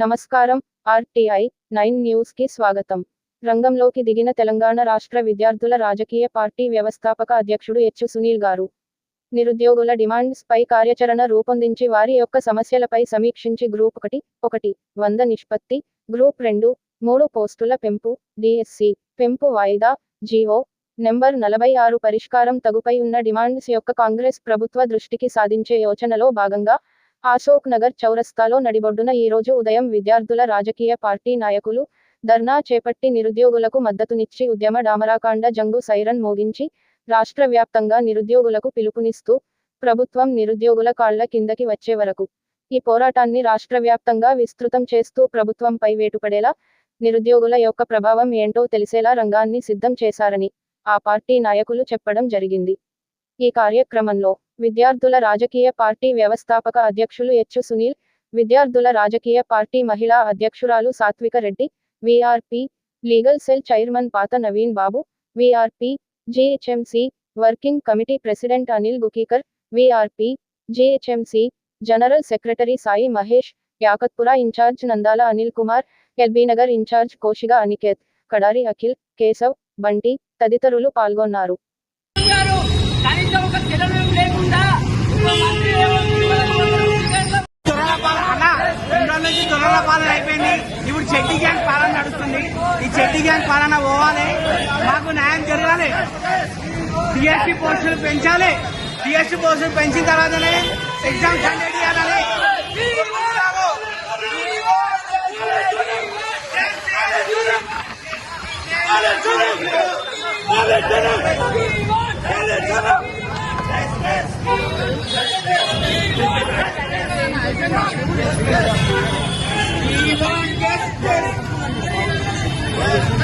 నమస్కారం RTI nine న్యూస్కి స్వాగతం. రంగంలోకి దిగిన తెలంగాణ రాష్ట్ర విద్యార్థుల రాజకీయ పార్టీ వ్యవస్థాపక అధ్యక్షుడు హెచ్చు సునీల్ గారు. నిరుద్యోగుల డిమాండ్స్ పై కార్యాచరణ రూపొందించి వారి యొక్క సమస్యలపై సమీక్షించి గ్రూప్ ఒకటి ఒకటి వంద నిష్పత్తి గ్రూప్ రెండు మూడు పోస్టుల పెంపు డిఎస్సి పెంపు వాయిదా జీవో నెంబర్ నలభై ఆరు పరిష్కారం తగుపై ఉన్న డిమాండ్స్ యొక్క కాంగ్రెస్ ప్రభుత్వ దృష్టికి సాధించే యోచనలో భాగంగా అశోక్ నగర్ చౌరస్తాలో నడిబొడ్డున ఈ రోజు ఉదయం విద్యార్థుల రాజకీయ పార్టీ నాయకులు ధర్నా చేపట్టి నిరుద్యోగులకు మద్దతునిచ్చి ఉద్యమ డామరాకాండ జంగు సైరన్ మోగించి రాష్ట్ర వ్యాప్తంగా నిరుద్యోగులకు పిలుపునిస్తూ ప్రభుత్వం నిరుద్యోగుల కాళ్ళ కిందకి వచ్చే వరకు ఈ పోరాటాన్ని రాష్ట్ర వ్యాప్తంగా విస్తృతం చేస్తూ ప్రభుత్వంపై వేటుపడేలా నిరుద్యోగుల యొక్క ప్రభావం ఏంటో తెలిసేలా రంగాన్ని సిద్ధం చేశారని ఆ పార్టీ నాయకులు చెప్పడం జరిగింది. ఈ కార్యక్రమంలో విద్యార్థుల రాజకీయ పార్టీ వ్యవస్థాపక అధ్యక్షులు హెచ్చు సునీల్ విద్యార్థుల రాజకీయ పార్టీ మహిళా అధ్యక్షురాలు Satvika Reddy VRP legal cell chairman పాత Naveen Babu VRP GHMC working committee president Anil గుకీకర్ VRP GHMC general secretary Sai Mahesh Yakatpura incharge Nandala Anil Kumar LB Nagar incharge కోషిగా అనికేత్ కడారి అఖిల్ కేశవ్ బంటి తదితరులు పాల్గొన్నారు. కనీసం ఒక తెలంగాణ లేకుండా పాలన నుంచి దొరల అయిపోయింది. ఇప్పుడు చెడ్డి గ్యాంగ్ పాలన నడుస్తుంది. ఈ చెడ్డి గ్యాంగ్ పాలన పోవాలి. మాకు న్యాయం జరగాలి. డిఎస్సి పోస్టులు పెంచాలి. డిఎస్సి పోస్టులు పెంచిన తర్వాతనే ఎగ్జామ్ కండక్ట్ చేయాలని Yes, yes.